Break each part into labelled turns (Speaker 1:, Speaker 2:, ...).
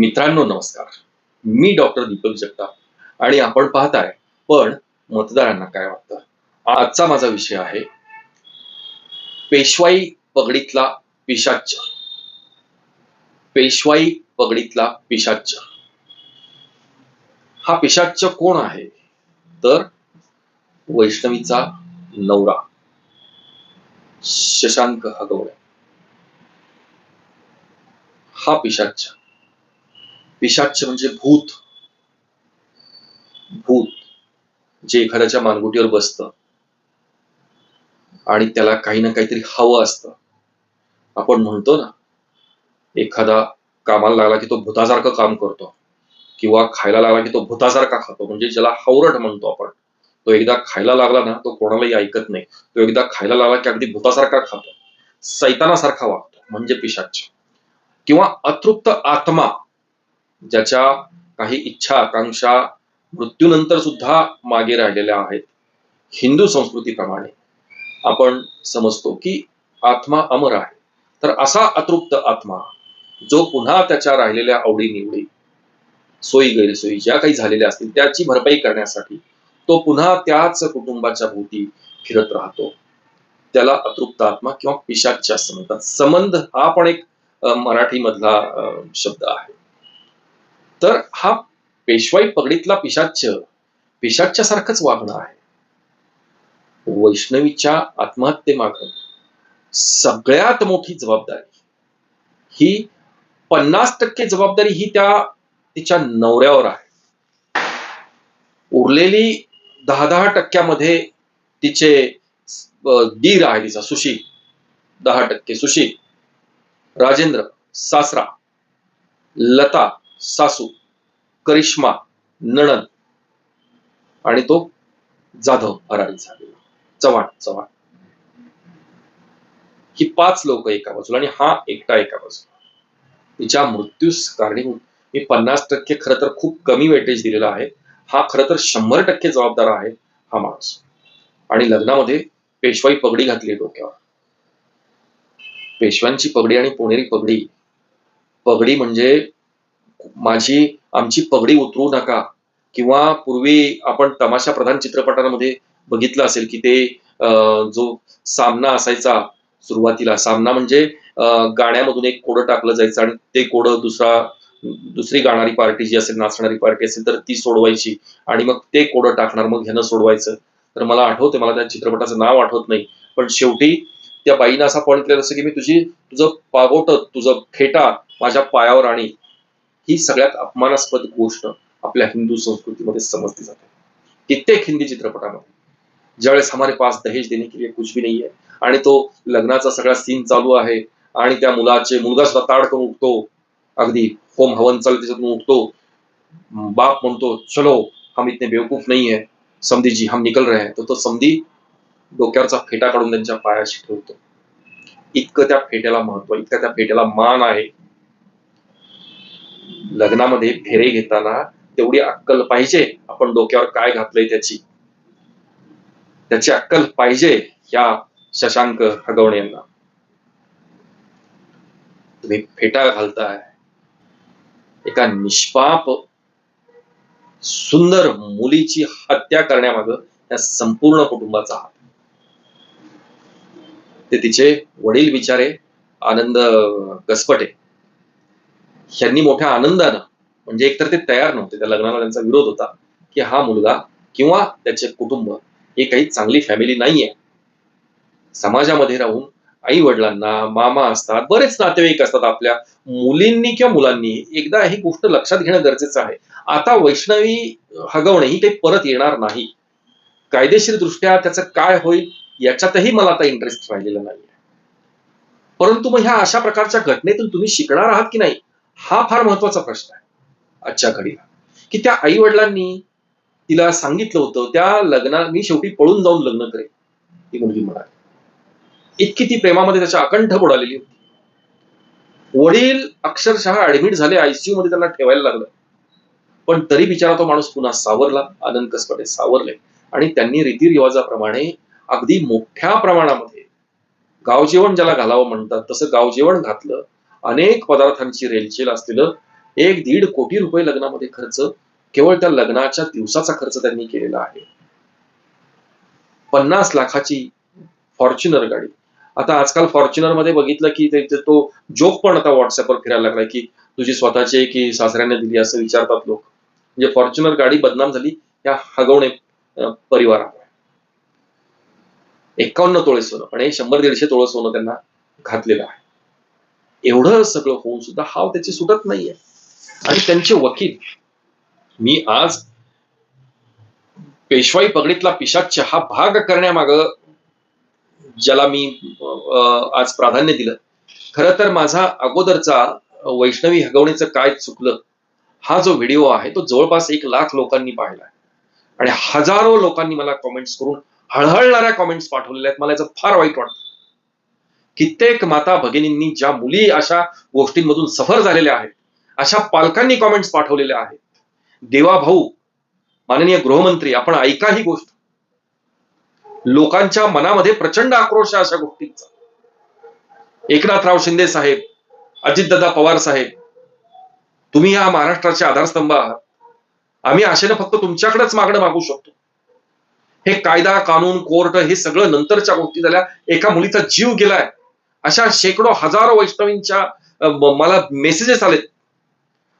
Speaker 1: मित्रांनो नमस्कार. मी डॉक्टर दीपक जगताप आणि आपण पाहताय पण मतदारांना काय वाटतं? आजचा माझा विषय आहे पेशवाई पगडीतला पिशाच्च. पेशवाई पगडीतला पिशाच्च. हा पिशाच्च कोण आहे? तर वैष्णवीचा नवरा शशांक हगवणे हा पिशाच्च. पिशाच म्हणजे भूत. भूत. जे एखाद्याच्या मानगुटीवर बसत. आणि त्याला काही ना काहीतरी हवं असतं. आपण म्हणतो ना एखादा कामाला लागला की तो भूतासारखं काम करतो. किंवा खायला लागला की तो भूतासारखा खातो. म्हणजे ज्याला हवरट म्हणतो आपण. तो एकदा खायला लागला ना तो कोणालाही ऐकत नाही. तो एकदा खायला लागला की अगदी भूतासारखा खातो. सैतानासारखा वागतो. म्हणजे पिशाच. किंवा अतृप्त आत्मा. ज्याच्या काही इच्छा आकांक्षा मृत्यूनंतर सुद्धा मागे राहिलेल्या आहेत. हिंदू संस्कृतीप्रमाणे आपण समजतो की आत्मा अमर आहे. तर असा अतृप्त आत्मा जो पुन्हा त्याच्या राहिलेल्या आवडीनिवडी सोयी गैरसोयी ज्या काही झालेल्या असतील त्याची भरपाई करण्यासाठी तो पुन्हा त्याच कुटुंबाच्या भोवती फिरत राहतो. त्याला अतृप्त आत्मा किंवा पिशाच्या असं म्हणतात संबंध हा पण एक मराठीमधला शब्द आहे. तर हा पेशवाई पगडीतला पिशाच्च पिशाच्च्या सारखंच वागणं आहे. वैष्णवीच्या आत्महत्येमाग सगळ्यात मोठी जबाबदारी ही पन्नास टक्के जबाबदारी ही त्या तिच्या नवऱ्यावर आहे. उरलेली दहा दहा टक्क्यामध्ये तिचे दी दीर आहे तिचा सुशील. दहा टक्के सुशील. राजेंद्र सासरा. लता सासू करिश्मा नणन आणि तो जाधव फरारी झालेला. चव्हाण चव्हाण. ही पाच लोक एका बाजूला आणि हा एकटा एका बाजूला. तिच्या मृत्यूस कारणीभूत. मी पन्नास टक्के खरं तर खूप कमी वेटेज दिलेला आहे. हा खर तर शंभर टक्के जबाबदार आहे हा माणूस. आणि लग्नामध्ये पेशवाई पगडी घातली डोक्यावर. पेशव्यांची पगडी आणि पुणेरी पगडी. पगडी म्हणजे माझी आमची पगडी उतरू नका. किंवा पूर्वी आपण तमाशा प्रधान चित्रपटांमध्ये बघितलं असेल की ते अं, जो सामना असायचा सुरुवातीला सामना म्हणजे गाण्यामधून एक कोडं टाकलं जायचं आणि ते कोडं दुसरा दुसरी गाणारी पार्टी जी असेल नाचणारी पार्टी असेल तर ती सोडवायची आणि मग ते कोडं टाकणार मग ह्यानं सोडवायचं. तर मला आठवते मला त्या चित्रपटाचं नाव आठवत नाही. पण शेवटी त्या बाईनं असा पॉईंट केलेला असं की मी तुझी तुझं पागोट तुझं फेटा माझ्या पायावर आणि ही सगळ्यात अपमानास्पद गोष्ट आपल्या हिंदू संस्कृतीमध्ये समजली जाते. कित्येक हिंदी चित्रपटामध्ये. ज्यावेळेस हमारे पास दहेज देणे के लिए कुछ भी नाही आहे आणि तो लग्नाचा सगळा सीन चालू आहे आणि त्या मुलाचे मुलगा सुद्धा ताड करून उठतो. अगदी होम हवन चालू त्याच्यातून उठतो. बाप म्हणतो चलो हम इतने बेवकूफ नाही आहे समधी जी हम निकल रहे हैं. तो तो समधी डोक्यावरचा फेटा काढून त्यांच्या पायाशी ठेवतो. इतकं त्या फेट्याला महत्त्व इतकं त्या फेट्याला मान आहे. लग्नामध्ये फेरे घेताना तेवढी अक्कल पाहिजे आपण डोक्यावर काय घातलंय त्याची. त्याची अक्कल पाहिजे या शशांक हगवणे यांना. तुम्ही फेटा घालताय. एका निष्पाप सुंदर मुलीची हत्या करण्यामाग या संपूर्ण कुटुंबाचा हात. ते तिचे वडील विचारे आनंद कसपटे ह्यांनी मोठ्या आनंदानं म्हणजे एकतर ते तयार नव्हते त्या लग्नाला त्यांचा विरोध होता की हा मुलगा किंवा त्याचे कुटुंब ही काही चांगली फॅमिली नाहीये. समाजामध्ये राहून आई वडिलांना मामा असतात बरेच नातेवाईक असतात आपल्या मुलींनी किंवा मुलांनी. एकदा ही गोष्ट लक्षात घेणं गरजेचं आहे. आता वैष्णवी हगवणे ही काही परत येणार नाही. कायदेशीर दृष्ट्या त्याचं काय होईल याच्यातही मला आता इंटरेस्ट राहिलेला नाही परंतु मग ह्या अशा प्रकारच्या घटनेतून तुम्ही शिकणार आहात की नाही? हा फार महत्त्वाचा प्रश्न आहे. आजच्या घडीला. की त्या आई वडिलांनी तिला सांगितलं होतं त्या लग्ना मी शेवटी पळून जाऊन लग्न करेन ती मुलगी म्हणाली. इतकी ती प्रेमामध्ये त्याच्या अकंठ बुडालेली होती. वडील अक्षरशः ऍडमिट झाले आयसीयू मध्ये त्यांना ठेवायला लागलं. पण तरी बिचारा तो माणूस पुन्हा सावरला आनंद कसपटे सावरले. आणि त्यांनी रीतिरिवाजाप्रमाणे अगदी मोठ्या प्रमाणामध्ये गावजेवण ज्याला घालावं म्हणतात तसं गावजेवण घातलं. अनेक पदार्थांची रेलचेल असलेलं एक दीड कोटी रुपये लग्नामध्ये खर्च केवळ त्या लग्नाच्या दिवसाचा खर्च त्यांनी केलेला आहे. पन्नास लाखाची फॉर्च्युनर गाडी. आता आजकाल फॉर्च्युनरमध्ये बघितलं की ते ते तो जोक पण आता व्हॉट्सअपवर फिरायला लागलाय की तुझी स्वतःची की सासऱ्याने दिली असं विचारतात लोक. म्हणजे फॉर्च्युनर गाडी बदनाम झाली या हगवणे परिवारामुळे एकावन्न तोळे सोनं पण हे शंभर दीडशे तोळे सोनं त्यांना घातलेलं आहे. एवढं सगळं होऊन सुद्धा हाव त्याची सुटत नाहीये. आणि त्यांचे वकील मी आज पेशवाई पगडीतला पिशाच्य हा भाग करण्यामाग ज्याला मी आज प्राधान्य दिलं खर तर माझा अगोदरचा वैष्णवी हगवणीचं काय चुकलं हा जो व्हिडिओ आहे तो जवळपास एक लाख लोकांनी पाहिला आणि हजारो लोकांनी मला कॉमेंट्स करून हळहळणाऱ्या कॉमेंट्स पाठवलेल्या आहेत. मला याचं फार वाईट वाटतं. कित्येक माता भगिनींनी ज्या मुली अशा गोष्टींमधून सफर झालेल्या आहेत अशा पालकांनी कॉमेंट्स पाठवलेल्या आहेत. देवा भाऊ माननीय गृहमंत्री आपण ऐका ही गोष्ट. लोकांच्या मनामध्ये प्रचंड आक्रोश आहे अशा गोष्टींचा. एकनाथराव शिंदे साहेब अजितदादा पवार साहेब तुम्ही या महाराष्ट्राचे आधारस्तंभ आहात. आम्ही आशेनं फक्त तुमच्याकडेच मागणं मागू शकतो. हे कायदा कानून कोर्ट हे सगळं नंतरच्या गोष्टी झाल्या. एका मुलीचा जीव गेलाय. अशा शेकडो हजारो वैष्णवींच्या मला मेसेजेस आलेत.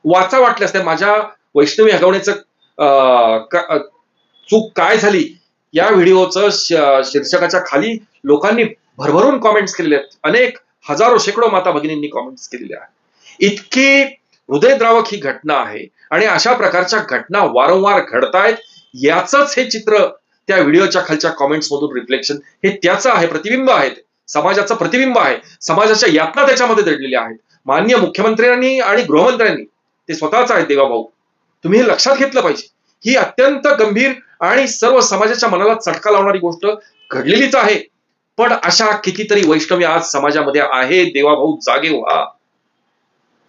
Speaker 1: वाचा वाटले असते माझ्या वैष्णवी हगवण्याचं का- चूक काय झाली? या व्हिडिओचं शीर्षकाच्या खाली लोकांनी भरभरून कॉमेंट्स केलेले आहेत. अनेक हजारो शेकडो माता भगिनींनी कॉमेंट्स केलेले आहेत. इतकी हृदयद्रावक ही घटना आहे आणि अशा प्रकारच्या घटना वारंवार घडतायत याच हे चित्र त्या व्हिडिओच्या खालच्या कॉमेंट्स मधून रिफ्लेक्शन हे त्याचं आहे प्रतिबिंब आहे ते. समाजाचं प्रतिबिंब आहे. समाजाच्या यातना त्याच्यामध्ये दडलेल्या आहेत. मान्य मुख्यमंत्र्यांनी आणि गृहमंत्र्यांनी ते स्वतःच आहेत देवाभाऊ. तुम्ही हे लक्षात घेतलं पाहिजे. ही अत्यंत गंभीर आणि सर्व समाजाच्या मनाला चटका लावणारी गोष्ट घडलेलीच आहे. पण अशा कितीतरी वैष्णवी आज समाजामध्ये आहे देवाभाऊ जागे व्हा.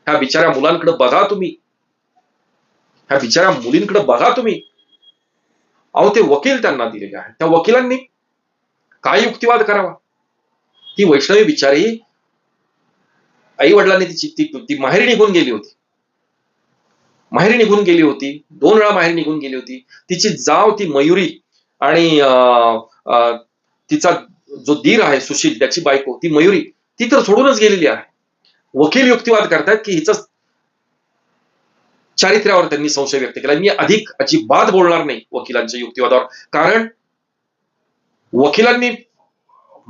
Speaker 1: ह्या बिचाऱ्या मुलांकडे बघा तुम्ही. ह्या बिचाऱ्या मुलींकडे बघा तुम्ही. अहो ते वकील त्यांना दिलेले आहेत. त्या वकिलांनी काय युक्तिवाद करावा? ती वैष्णवी बिचारी आई वडिलांनी तिची ती ती माहेरी निघून गेली होती. माहेरी निघून गेली होती. दोन वेळा माहेरी निघून गेली होती. तिची जाव ती मयुरी आणि अं, तिचा जो दीर आहे सुशील त्याची बायको ती मयुरी ती तर सोडूनच गेलेली आहे. वकील युक्तिवाद करतायत की हिचं चारित्र्यावर त्यांनी संशय व्यक्त केला. मी अधिक अजिबात बोलणार नाही वकिलांच्या युक्तिवादावर. कारण वकिलांनी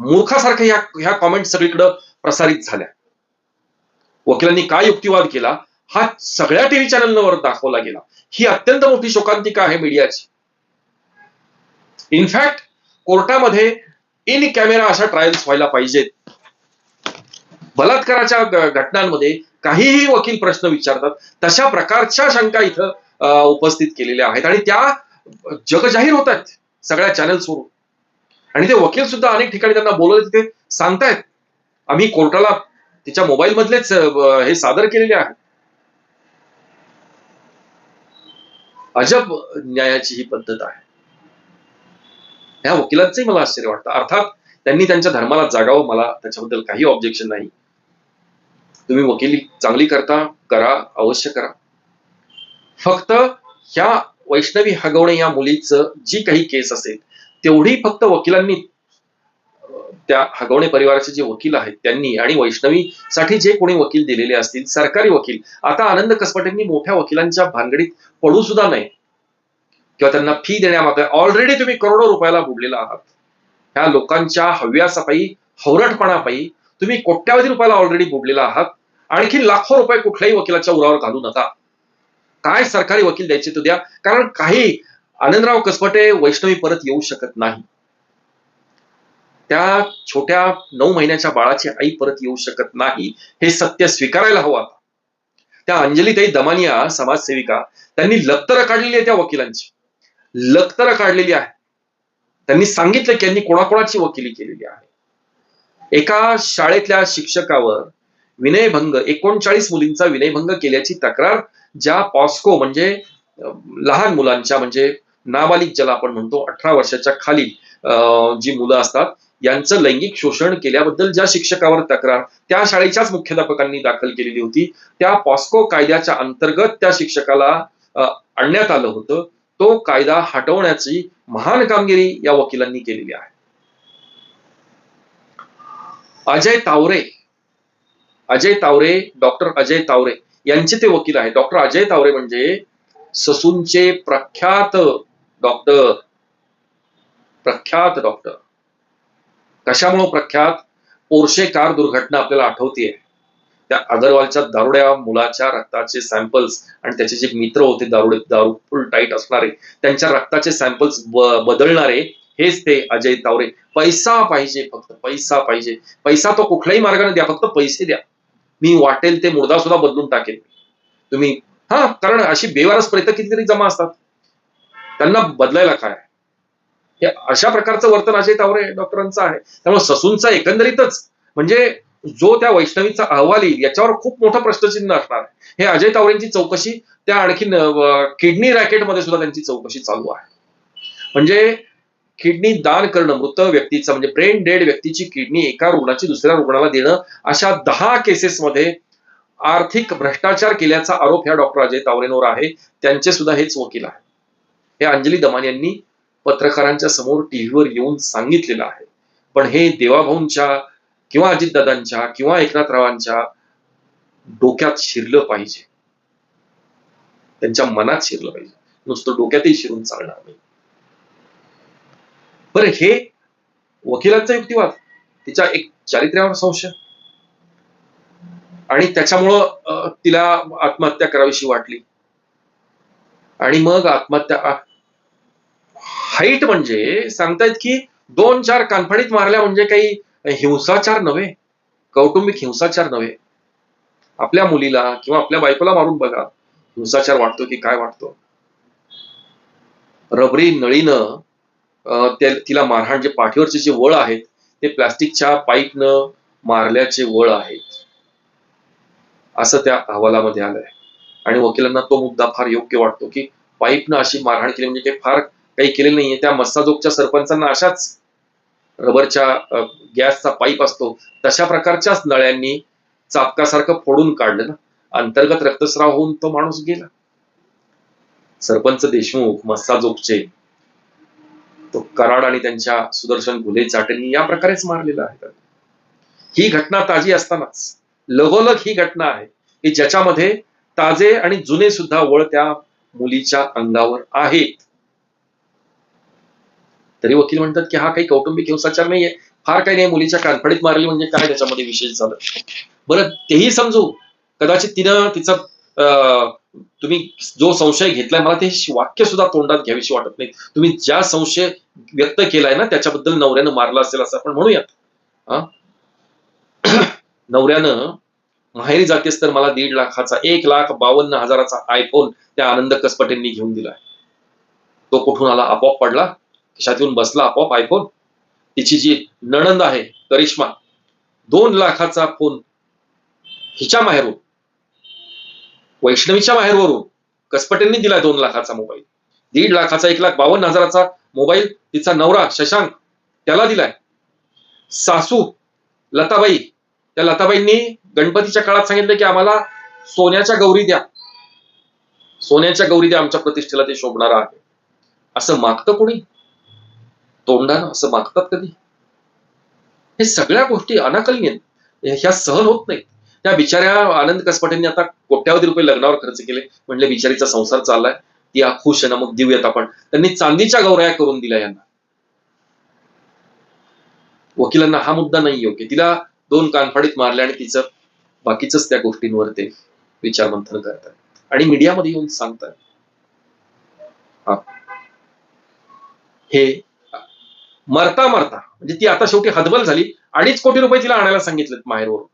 Speaker 1: मूर्खासारख्या ह्या ह्या कॉमेंट सगळीकडे प्रसारित झाल्या. वकिलांनी काय युक्तिवाद केला? हा सगळ्या टीव्ही चॅनलवर दाखवला गेला. ही अत्यंत मोठी शोकांतिका आहे मीडियाची. इनफॅक्ट कोर्टामध्ये इन कॅमेरा अशा ट्रायल्स व्हायला पाहिजेत. बलात्काराच्या घटनांमध्ये काहीही वकील प्रश्न विचारतात तशा प्रकारच्या शंका इथं उपस्थित केलेल्या आहेत. आणि त्या जगजाहीर होत आहेत सगळ्या चॅनल्सवरून आणि ते वकील सुद्धा अनेक ठिकाणी त्यांना बोलवले तिथे सांगतायत. आम्ही कोर्टाला तिच्या मोबाईल मधलेच हे सादर केलेले आहे अजब न्यायाची ही पद्धत आहे. ह्या वकिलांचंही मला आश्चर्य वाटतं. अर्थात त्यांनी त्यांच्या धर्माला जागावं मला त्याच्याबद्दल काही ऑब्जेक्शन नाही. तुम्ही वकिली चांगली करता करा अवश्य करा. फक्त ह्या वैष्णवी हगवणे या मुलीचं जी काही केस असेल तेवढी फक्त वकिलांनी त्या हगवणे परिवाराचे जे वकील आहेत त्यांनी आणि वैष्णवीसाठी जे कोणी वकील दिलेले असतील सरकारी वकील आता आनंद कसपटेंनी मोठ्या वकिलांच्या भानगडीत पडू सुद्धा नाही किंवा त्यांना फी देण्यामागे ऑलरेडी तुम्ही करोडो रुपयाला बुडलेला आहात. ह्या लोकांच्या हव्यासापायी हवरटपणापायी तुम्ही कोट्यावधी रुपयाला ऑलरेडी बुडलेला आहात. आणखी लाखो रुपये कुठल्याही वकिलाच्या उरावर घालू नका. काय सरकारी वकील द्यायचे तो द्या. कारण काही आनंदराव कसपटे वैष्णवी परत येऊ शकत नाही. त्या छोट्या नऊ महिन्याच्या बाळाची आई परत येऊ शकत नाही हे सत्य स्वीकारायला हवं आता. त्या अंजलीताई दमानिया समाजसेविका त्यांनी लक्तरं काढलेली आहे त्या वकिलांची. लक्तरं काढलेली आहे. त्यांनी सांगितलं की यांनी कोणाकोणाची वकिली केलेली आहे. एका शाळेतल्या शिक्षकावर विनयभंग एकोणचाळीस मुलींचा विनयभंग केल्याची तक्रार ज्या पॉस्को म्हणजे लहान मुलांच्या म्हणजे नाबालिक ज्याला आपण म्हणतो अठरा वर्षाच्या खाली अं, जी मुलं असतात यांचं लैंगिक शोषण केल्याबद्दल ज्या शिक्षकावर तक्रार त्या शाळेच्याच मुख्याध्यापकांनी दाखल केलेली होती. त्या पॉस्को कायद्याच्या अंतर्गत त्या शिक्षकाला आणण्यात आलं होतं. तो कायदा हटवण्याची महान कामगिरी या वकिलांनी केलेली आहे. अजय तावरे अजय तावरे डॉक्टर अजय तावरे यांचे ते वकील आहे डॉक्टर अजय तावरे म्हणजे ससूनचे प्रख्यात डॉक्टर प्रख्यात डॉक्टर. कशामुळे प्रख्यात? पोर्शे कार दुर्घटना आपल्याला आठवतीये. त्या अगरवालच्या दारुड्या मुलाच्या रक्ताचे सॅम्पल्स आणि त्याचे जे मित्र होते दारुडे दारू फुल टाईट असणारे त्यांच्या रक्ताचे सॅम्पल्स बदलणारे हेच ते अजय तावरे. पैसा पाहिजे फक्त पैसा पाहिजे. पैसा तो कुठल्याही मार्गाने द्या फक्त पैसे द्या. मी वाटेल ते मुर्दा सुद्धा बदलून टाकेल तुम्ही हा कारण अशी बेवारस प्रेत कितीतरी जमा असतात. त्यांना बदलायला काय? हे अशा प्रकारचं वर्तन अजय तावरे डॉक्टरांचं आहे. त्यामुळे ससूनचा एकंदरीतच म्हणजे जो त्या वैष्णवीचा अहवाल येईल याच्यावर खूप मोठं प्रश्नचिन्ह असणार हे अजय तावरेंची चौकशी त्या आणखीन किडनी रॅकेटमध्ये सुद्धा त्यांची चौकशी चालू आहे. म्हणजे किडनी दान करणं मृत व्यक्तीचं म्हणजे ब्रेन डेड व्यक्तीची किडनी एका रुग्णाची दुसऱ्या रुग्णाला देणं अशा दहा केसेसमध्ये आर्थिक भ्रष्टाचार केल्याचा आरोप ह्या डॉक्टर अजय तावरेंवर आहे. त्यांचे सुद्धा हेच वकील आहे हे अंजली दमान यांनी पत्रकारांच्या समोर टीव्हीवर येऊन सांगितलेलं आहे. पण हे देवाभाऊंच्या किंवा अजितदादांच्या किंवा एकनाथरावांच्या डोक्यात शिरलं पाहिजे. त्यांच्या मनात शिरलं पाहिजे. नुसतं डोक्यातही शिरून चालणार नाही. बरं हे वकिलांचा युक्तिवाद तिच्या एक चारित्र्यावर संशय. आणि त्याच्यामुळं तिला आत्महत्या करावीशी वाटली. आणि मग आत्महत्या हाईट म्हणजे सांगतायत की दोन चार कानफडीत मारल्या म्हणजे काही हिंसाचार नव्हे कौटुंबिक हिंसाचार नव्हे. आपल्या मुलीला किंवा आपल्या बायकोला मारून बघा हिंसाचार वाटतो की काय वाटतो. रबरी नळीनं तिला मारहाण जे पाठीवरचे जे वळ आहेत ते प्लास्टिकच्या पाईपनं मारल्याचे वळ आहेत. असं त्या अहवालामध्ये आलंय. आणि वकिलांना तो मुद्दा फार योग्य वाटतो की पाईपनं अशी मारहाण केली म्हणजे ते फार काही केलेलं नाहीये. त्या मस्साजोगच्या सरपंचांना अशाच रबरच्या गॅसचा पाईप असतो. तशा प्रकारच्याच नळ्यांनी चापकासारखं फोडून काढलं ना. अंतर्गत रक्तस्राव होऊन तो माणूस गेला. सरपंच देशमुख मस्साजोगचे तो कराड आणि त्यांच्या सुदर्शन घुले चाटेंनी या प्रकारेच मारलेला आहे. ही घटना ताजी असतानाच लगोलग ही घटना आहे की ज्याच्यामध्ये ताजे आणि जुने सुद्धा वळ त्या मुलीच्या अंगावर आहेत. तरी वकील म्हणतात की हा काही कौटुंबिक हिंसाचार नाहीये. फार काही नाही मुलीच्या कानफडीत मारली म्हणजे काय त्याच्यामध्ये विशेष झालं? बरं तेही समजू. कदाचित तिनं तिचा अं, तुम्ही जो संशय घेतलाय मला ते वाक्य सुद्धा तोंडात घ्यावीशी वाटत नाही. तुम्ही ज्या संशय व्यक्त केलाय ना त्याच्याबद्दल नवऱ्यानं मारला असेल असं आपण म्हणूयात. नवऱ्यानं माहेरी जातेस तर मला दीड लाखाचा एक लाख बावन्न हजाराचा आयफोन त्या आनंद कसपटेंनी घेऊन दिलाय. तो कुठून आला? आपोआप पडला. खिशात येऊन बसला आपोआप आयफोन तिची जी नणंद आहे करिश्मा दोन लाखाचा फोन हिच्या माहेरून वैष्णवीच्या माहेरवरून कसपटेंनी दिलाय दोन लाखाचा मोबाईल. दीड लाखाचा एक लाख बावन्न हजाराचा मोबाईल तिचा नवरा शशांक त्याला दिलाय. सासू लताबाई त्या लताबाईंनी गणपतीच्या काळात सांगितलं की आम्हाला सोन्याच्या गौरी द्या. सोन्याच्या गौरी द्या आमच्या प्रतिष्ठेला ते शोभणार आहे. असं मागतं कोणी? तोंडानं असं मागतात कधी हे सगळ्या गोष्टी अनाकलीन ह्या सहन होत नाहीत. त्या बिचाऱ्या आनंद कसपटेंनी आता कोट्यावधी रुपये लग्नावर खर्च केले. म्हणले बिचारीचा संसार चाललाय. ती आ खुश आहे ना मग देऊयात आपण. त्यांनी चांदीच्या गौराया करून दिल्या यांना. वकिलांना हा मुद्दा नाही योग्य. तिला दोन कानफाडीत मारल्या आणि तिचं बाकीच त्या गोष्टींवर ते विचार मंथन करतात. आणि मीडियामध्ये येऊन सांगतात. हा. मरता मरता म्हणजे ती आता शेवटी हदबल झाली अडीच कोटी रुपये तिला आणायला सांगितलेत माहेरवरून.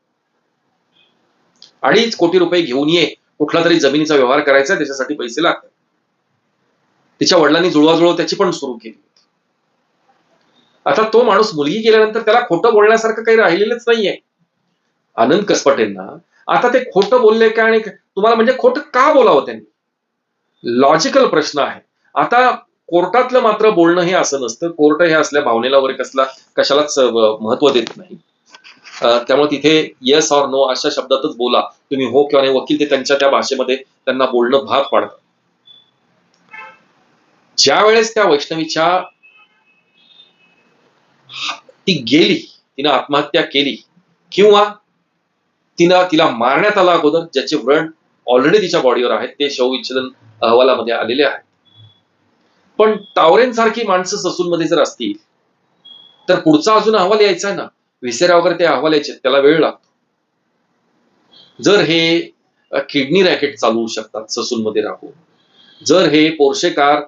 Speaker 1: अडीच कोटी रुपये घेऊन ये कुठला तरी जमिनीचा व्यवहार करायचा त्याच्यासाठी पैसे लागतात. तिच्या वडिलांनी जुळवाजुळव त्याची पण सुरू केली आता तो माणूस मुलगी गेल्यानंतर त्याला खोटं बोलण्यासारखं काही राहिलेलंच नाहीये. आनंद कसपटेंना आता ते खोटं बोलले का आणि तुम्हाला म्हणजे खोटं का बोलावं त्यांनी? लॉजिकल प्रश्न आहे. आता कोर्टातलं मात्र बोलणं हे असं नसतं. कोर्ट हे असल्या भावनेला वगैरे कसला कशालाच महत्त्व देत नाही. त्यामुळे तिथे येस ऑर नो अशा शब्दातच बोला. तुम्ही हो किंवा नाही वकील ते त्यांच्या त्या भाषेमध्ये त्यांना बोलणं भाग पाडतात. ज्या वेळेस त्या वैष्णवीच्या ती गेली तिनं आत्महत्या केली किंवा तिनं तिला मारण्यात आला अगोदर ज्याचे व्रण ऑलरेडी तिच्या बॉडीवर आहेत ते शवविच्छेदन अहवालामध्ये आलेले आहेत. पण तावरेंसारखी माणसं ससूनमध्ये जर असतील तर पुढचा अजून अहवाल यायचा आहे ना? विसेरा वगैरे ते अहवाल यायचे त्याला वेळ लागतो. जर हे किडनी रॅकेट चालवू शकतात ससूनमध्ये राहून जर हे पोर्शे कार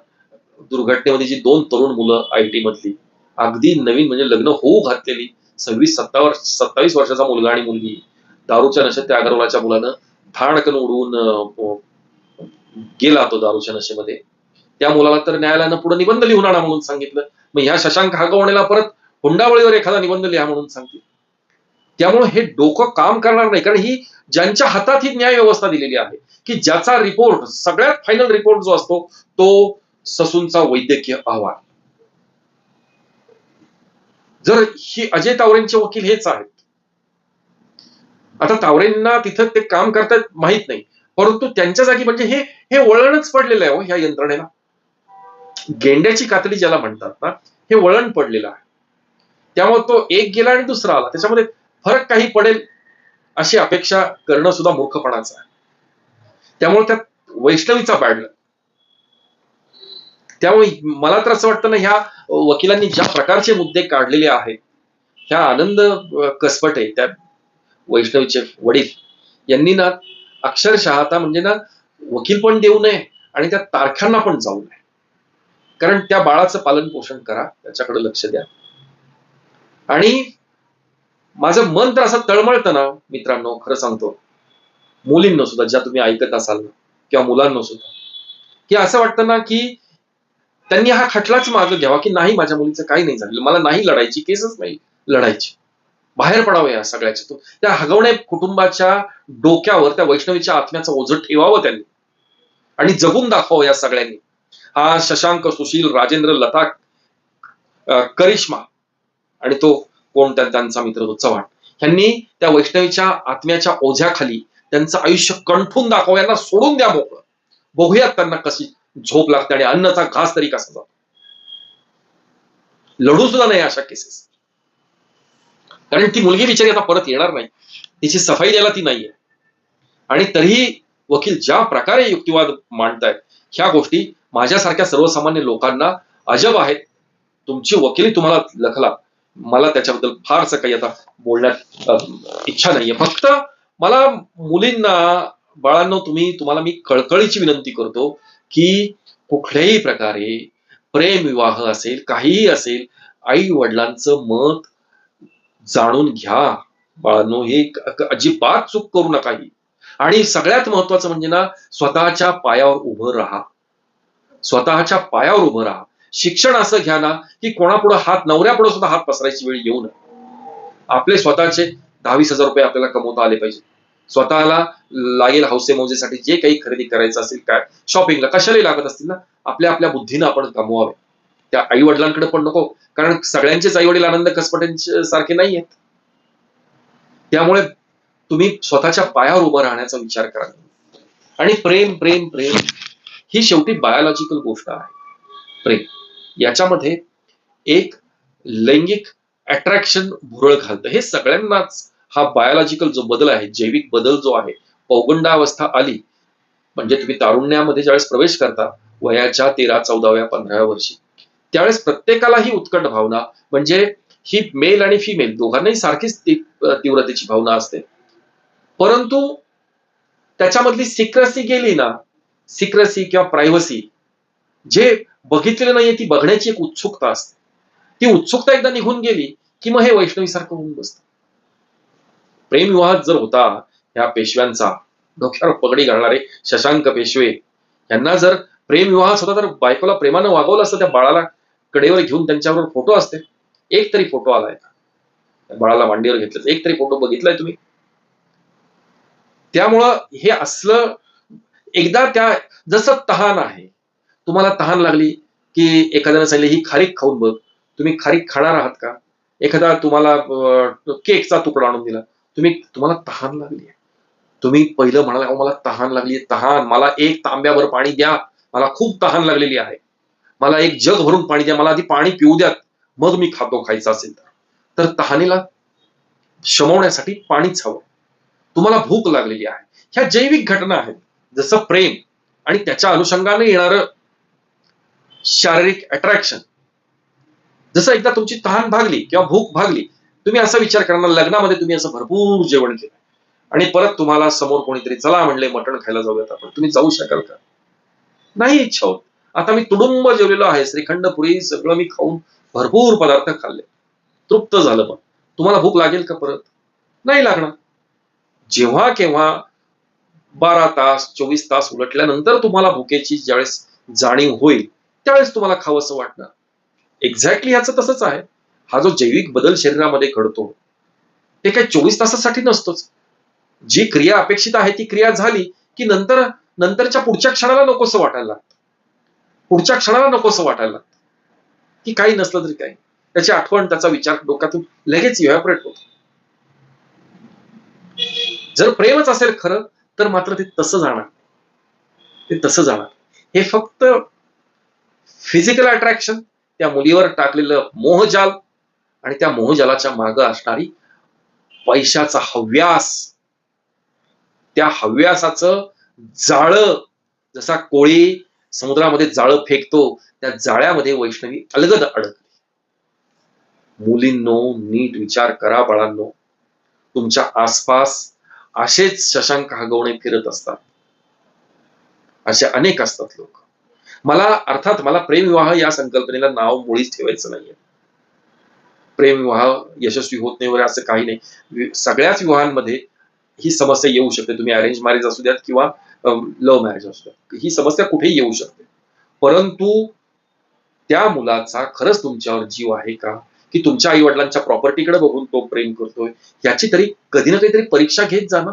Speaker 1: दुर्घटनेमध्ये जी दोन तरुण मुलं आय टी मधली अगदी नवीन म्हणजे लग्न होऊ घातलेली सव्वीस सत्तावर सत्तावीस वर्षाचा मुलगा आणि मुलगी दारूच्या नशेत त्या अगरवालाच्या मुलानं धाडकन उडवून गेला तो दारूच्या नशेमध्ये त्या मुलाला तर न्यायालयानं पुढे निबंध लिहून आणा म्हणून सांगितलं. मग ह्या शशांक हागवणेला परत हुंडावळीवर एखादा निबंध लिहा म्हणून सांगतील. त्यामुळे हे डोकं काम करणार नाही. कारण ही ज्यांच्या हातात ही न्याय व्यवस्था दिलेली आहे की ज्याचा रिपोर्ट सगळ्यात फायनल रिपोर्ट जो असतो तो ससूनचा वैद्यकीय अहवाल. जर ही अजय तावरेंचे वकील हेच आहेत. आता तावरेंना तिथं ते काम करतात माहीत नाही. परंतु त्यांच्या जागी म्हणजे हे हे वळणच पडलेलं आहे हो ह्या यंत्रणेला. गेंड्याची कातडी ज्याला म्हणतात ना हे वळण पडलेलं आहे. त्यामुळे तो एक गेला आणि दुसरा आला. त्याच्यामध्ये फरक काही पडेल अशी अपेक्षा करणं सुद्धा मूर्खपणाचं आहे. त्यामुळे त्यात वैष्णवीचा पाडलं त्यामुळे मला तर असं वाटतं ना ह्या वकिलांनी ज्या प्रकारचे मुद्दे काढलेले आहेत ह्या आनंद कसपटे त्या वैष्णवीचे वडील यांनी ना अक्षरशः आता म्हणजे ना वकील पण देऊ नये आणि त्या तारखांना पण जाऊ नये. कारण त्या बाळाचं पालन पोषण करा त्याच्याकडे लक्ष द्या. आणि माझं मन तर असं तळमळतं ना मित्रांनो खरं सांगतो. मुलींना सुद्धा ज्या तुम्ही ऐकत असाल किंवा मुलांना सुद्धा की असं वाटतं ना की त्यांनी हा खटलाच मार्ग घ्यावा की नाही माझ्या मुलीचं काही नाही झालेलं. मला नाही लढायची केसच नाही लढायची. बाहेर पडावं या सगळ्याच्यातून त्या हगवणे कुटुंबाच्या डोक्यावर त्या वैष्णवीच्या आत्म्याचं ओझं ठेवावं त्यांनी. आणि जगून दाखवावं या सगळ्यांनी. हा शशांक सुशील राजेंद्र लता करिश्मा आणि तो कोण त्यांचा मित्र तो चव्हाण. ह्यांनी त्या वैष्णवीच्या आत्म्याच्या ओझ्याखाली त्यांचं आयुष्य कंठून दाखव यांना सोडून द्या मोकळं. बघूयात त्यांना कशी झोप लागते आणि अन्नचा घास तरी कसा जातो. लढू सुद्धा नाही अशा केसेस कारण ती मुलगी बिचारी आता परत येणार नाही. तिची सफाई द्यायला ती नाहीये. आणि तरीही वकील ज्या प्रकारे युक्तिवाद मांडतायत ह्या गोष्टी माझ्यासारख्या सर्वसामान्य लोकांना अजब आहेत. तुमची वकिली तुम्हाला लखला. मला त्याच्याबद्दल फारसं काही आता बोलण्यात इच्छा नाहीये. फक्त मला मुलींना बाळांनो तुम्ही तुम्हाला मी कळकळीची विनंती करतो की कुठल्याही प्रकारे प्रेम विवाह असेल काहीही असेल आई वडिलांचं मत जाणून घ्या. बाळांनो हे अजिबात चूक करू नका ही. आणि सगळ्यात महत्वाचं म्हणजे ना स्वतःच्या पायावर उभं राहा. स्वतःच्या पायावर उभं राहा. शिक्षण असं घ्या ना की कोणापुढं हात नवऱ्यापुढे सुद्धा हात पसरायची वेळ येऊ नये. आपले स्वतःचे दहावीस हजार रुपये आपल्याला कमवता आले पाहिजे. स्वतःला लागेल हौसे मौजेसाठी जे काही खरेदी करायचं असेल काय शॉपिंगला कशालाही लागत असतील ना आपल्या आपल्या बुद्धीनं आपण कमवावे. त्या आई वडिलांकडे पण नको कारण सगळ्यांचेच आई वडील आनंद कसपटेंचे सारखे नाही आहेत. त्यामुळे तुम्ही स्वतःच्या पायावर उभं राहण्याचा विचार करा. आणि प्रेम प्रेम प्रेम ही शेवटी बायोलॉजिकल गोष्ट आहे. प्रेम. याच्यामध्ये एक लैंगिक अट्रॅक्शन भुरळ घालतं. हे सगळ्यांनाच हा बायोलॉजिकल जो बदल आहे जैविक बदल जो आहे पौगंडावस्था आली म्हणजे तुम्ही तारुण्यामध्ये ज्यावेळेस प्रवेश करता वयाच्या तेरा चौदाव्या पंधराव्या वर्षी त्यावेळेस प्रत्येकाला ही उत्कट भावना म्हणजे ही मेल आणि फिमेल दोघांनाही सारखीच ती- तीव्रतेची भावना असते. परंतु त्याच्यामधली सिक्रसी गेली ना सिक्रसी किंवा प्रायव्हसी जे बघितलेलं नाहीये ती बघण्याची एक उत्सुकता असते. ती उत्सुकता एकदा निघून गेली की मग हे वैष्णवीसारखं होऊन बसत. प्रेमविवाहात जर होता ह्या पेशव्यांचा डोक्यावर पगडी घालणारे शशांक पेशवे यांना जर प्रेमविवाहात होता तर बायकोला प्रेमानं वागवलं असतं त्या बाळाला कडेवर घेऊन त्यांच्याबरोबर फोटो असते. एक तरी फोटो आलाय. का त्या बाळाला मांडीवर घेतलं. एक तरी फोटो बघितलाय तुम्ही. त्यामुळं हे असलं एकदा त्या जसं तहान आहे तुम्हाला तहान लागली की एखाद्याने सांगितलं ही खारीक खाऊन बघ तुम्ही खारीक खाणार आहात का? एखादा तुम्हाला केकचा तुकडा आणून दिला तुम्ही तुम्हाला तहान लागली आहे. तुम्ही पहिलं म्हणाला अहो मला तहान लागली आहे तहान मला एक तांब्याभर पाणी द्या मला खूप तहान लागलेली आहे. मला एक जग भरून पाणी द्या मला आधी पाणी पिऊ द्यात मग मी खातो खायचं असेल तर. तर शमवण्यासाठी पाणीच हवं. तुम्हाला भूक लागलेली आहे. ह्या जैविक घटना आहेत. जसं प्रेम आणि त्याच्या अनुषंगाने येणारं शारीरिक अट्रॅक्शन जसं एकदा तुमची तहान भागली किंवा भूक भागली तुम्ही असा विचार करणार लग्नामध्ये तुम्ही असं भरपूर जेवण केलं आणि परत तुम्हाला समोर कोणीतरी चला म्हणले मटण खायला जाऊयात आपण. तुम्ही जाऊ शकाल का? नाही इच्छा होत. आता मी तुडुंब जेवलेलो आहे श्रीखंड पुरी सगळं मी खाऊन भरपूर पदार्थ खाल्ले. तृप्त झालं पण. तुम्हाला भूक लागेल का परत? नाही लागणार. जेव्हा केव्हा बारा तास चोवीस तास उलटल्यानंतर तुम्हाला भुकेची ज्यावेळेस जाणीव होईल त्यावेळेस तुम्हाला खावंसं वाटणार. एक्झॅक्टली ह्याचं तसंच आहे. हा जो जैविक बदल शरीरामध्ये घडतो ते काही चोवीस तासासाठी नसतोच. जी क्रिया अपेक्षित आहे ती क्रिया झाली की नंतर नंतरच्या पुढच्या क्षणाला नकोसं वाटायला लागतं. पुढच्या क्षणाला नकोसं वाटायला लागतं. की काही नसलं तरी काही. त्याची आठवण त्याचा विचार डोक्यातून लगेच इव्हॅपरेट होतो. जर प्रेमच असेल खरं तर मात्र ते तसं जाणार ते तसं जाणार हे फक्त फिजिकल अट्रॅक्शन त्या मुलीवर टाकलेलं मोहजाल आणि त्या मोहजालाच्या मागं असणारी पैशाचा हव्यास. त्या हव्यासाचं जाळ जसा कोळी समुद्रामध्ये जाळं फेकतो त्या जाळ्यामध्ये वैष्णवी अलगद अडकली. मुलींनो नीट विचार करा बाळांनो. तुमच्या आसपास असेच शशांक हगवणे फिरत असतात. असे अनेक असतात लोक. मला अर्थात मला प्रेमविवाह या संकल्पनेला नाव मुळीच ठेवायचं नाहीये. प्रेमविवाह यशस्वी होत नाही वगैरे असं काही नाही. सगळ्याच विवाहांमध्ये ही समस्या येऊ शकते. तुम्ही अरेंज मॅरेज असू द्यात किंवा लव्ह मॅरेज असू द्यात. ही समस्या कुठेही येऊ शकते. परंतु त्या मुलाचा खरंच तुमच्यावर जीव आहे का? की तुमच्या आई वडिलांच्या प्रॉपर्टीकडे बघून तो प्रेम करतोय. याची तरी कधी ना काहीतरी परीक्षा घेत जा ना.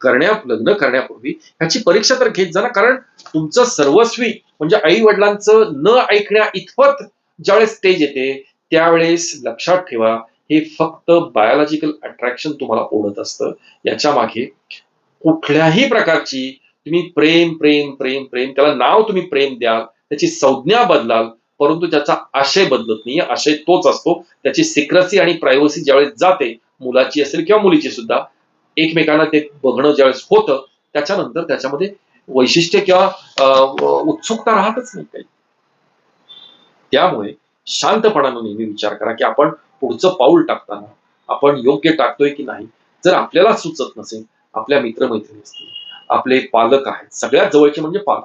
Speaker 1: करण्या लग्न करण्यापूर्वी ह्याची परीक्षा तर घेत जा ना. कारण तुमचं सर्वस्वी म्हणजे आई वडिलांचं न ऐकण्या इतपत ज्यावेळेस स्टेज येते त्यावेळेस लक्षात ठेवा हे फक्त बायोलॉजिकल अट्रॅक्शन तुम्हाला ओढत असतं. याच्या मागे कुठल्याही प्रकारची तुम्ही प्रेम प्रेम प्रेम प्रेम त्याला नाव तुम्ही प्रेम द्याल त्याची संज्ञा बदलाल परंतु त्याचा आशय बदलत नाही आशय तोच असतो. त्याची सिक्रेसी आणि प्रायव्हसी ज्यावेळेस जाते मुलाची असेल किंवा मुलीची सुद्धा एकमेकांना ते बघणं ज्यावेळेस होतं त्याच्यानंतर त्याच्यामध्ये वैशिष्ट्य किंवा उत्सुकता राहतच नाही काही. त्यामुळे शांतपणानं नेहमी विचार करा की आपण पुढचं पाऊल टाकताना आपण योग्य टाकतोय की नाही जर आपल्याला सुचत नसेल आपल्या मित्रमैत्रिणी असतील आपले पालक आहेत सगळ्यात जवळचे म्हणजे पालक.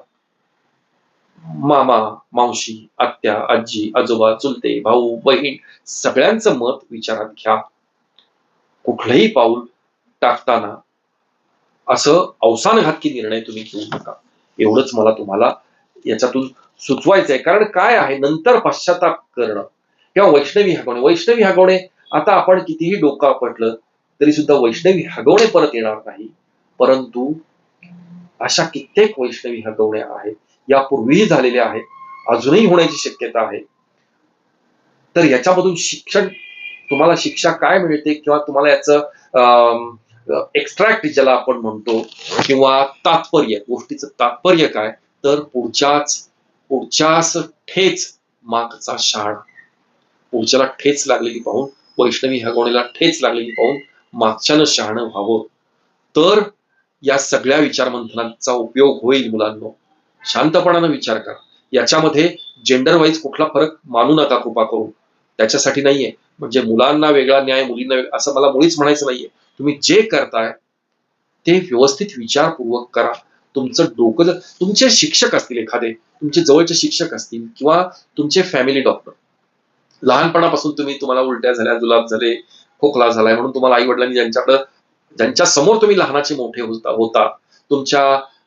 Speaker 1: मामा मावशी आत्या आजी आजोबा चुलते भाऊ बहीण सगळ्यांचं मत विचारात घ्या. कुठलंही पाऊल टाकताना असं अवसानघातकी निर्णय तुम्ही घेऊ नका. एवढंच मला तुम्हाला याच्यातून आहे. कारण काय आहे? नंतर पश्चाताप करणं. किंवा वैष्णवी हगवणे. वैष्णवी हगवणे आता आपण कितीही डोकं पटलं तरी सुद्धा वैष्णवी हगवणे परत येणार नाही. परंतु अशा कित्येक वैष्णवी हगवण्या आहेत. यापूर्वीही झालेल्या आहेत अजूनही होण्याची शक्यता आहे. तर याच्यामधून शिक्षण तुम्हाला शिक्षा काय मिळते किंवा तुम्हाला याचं एक्स्ट्रॅक्ट ज्याला आपण म्हणतो किंवा तात्पर्य गोष्टीचं तात्पर्य काय? तर पुढच्याच पुढच्याच ठेच मागचा शाण. पुढच्याला ठेच लागलेली पाहून वैष्णवी हगवणीला ठेच लागलेली पाहून मागच्यानं शहाणं व्हावं. तर या सगळ्या विचारमंथनांचा उपयोग होईल मुलांनो. शांतपणानं विचार करा. याच्यामध्ये जेंडर वाईज कुठला फरक मानू नका कृपा करून. त्याच्यासाठी नाहीये. म्हणजे मुलांना वेगळा न्याय मुलींना असं मला मुळीच म्हणायचं नाहीये. तुम्ही जे करताय ते व्यवस्थित विचारपूर्वक करा. तुमचं डोकं जर तुमचे शिक्षक असतील एखादे तुमचे जवळचे शिक्षक असतील किंवा तुमचे फॅमिली डॉक्टर लहानपणापासून तुम्ही तुम्हाला उलट्या झाल्या जुलाब झाले खोकला झालाय म्हणून तुम्हाला आई वडिलांनी ज्यांच्याकडं ज्यांच्या समोर तुम्ही लहानाचे मोठे होता होता तुमच्या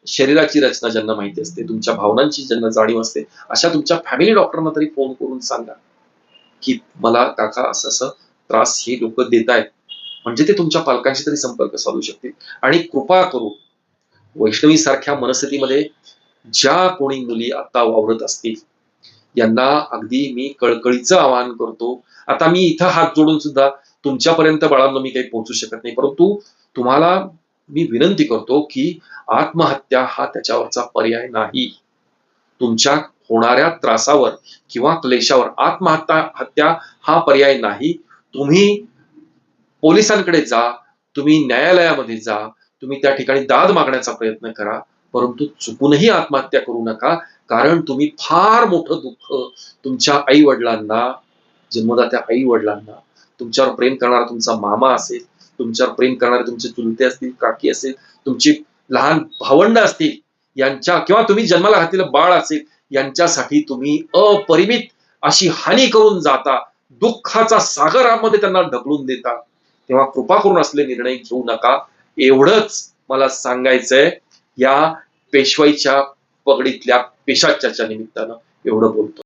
Speaker 1: शरीराची रचना ज्यांना माहिती असते तुमच्या भावनांची ज्यांना जाणीव असते अशा तुमच्या फॅमिली डॉक्टरना तरी फोन करून सांगा की मला काका असं असं त्रास हे लोक देत आहेत म्हणजे ते तुमच्या पालकांशी तरी संपर्क साधू शकतील. आणि कृपा करून वैष्णवी सारख्या मनस्थितीमध्ये ज्या कोणी मुली आता वावरत असतील यांना अगदी मी कळकळीचं आवाहन करतो. आता मी इथं हात जोडून सुद्धा तुमच्यापर्यंत बाळांना मी काही पोहोचू शकत नाही. परंतु तुम्हाला मी विनंती करतो की आत्महत्या हा त्याच्यावरचा पर्याय नाही. तुमच्या होणाऱ्या त्रासावर किंवा क्लेशावर आत्महत्या हत्या हा पर्याय नाही. तुम्ही पोलिसांकडे जा तुम्ही न्यायालयामध्ये जा तुम्ही त्या ठिकाणी दाद मागण्याचा प्रयत्न करा परंतु चुकूनही आत्महत्या करू नका कारण तुम्ही फार मोठं दुःख तुमच्या आई वडिलांना जन्मदात्या आई वडिलांना तुमच्यावर प्रेम करणारा तुमचा मामा असेल तुमच्यावर प्रेम करणारे तुमचे चुलते असतील काकी असेल तुमची लहान भावंड असतील यांच्या किंवा तुम्ही जन्माला घातलेलं बाळ असेल यांच्यासाठी तुम्ही अपरिमित अशी हानी करून जाता दुःखाचा सागरामध्ये त्यांना ढकलून देता. तेव्हा कृपा करून असले निर्णय घेऊ नका. एवढंच मला सांगायचंय या पेशवाईच्या पगडीतल्या पेशाच्याच्या निमित्तानं एवढं बोलतो.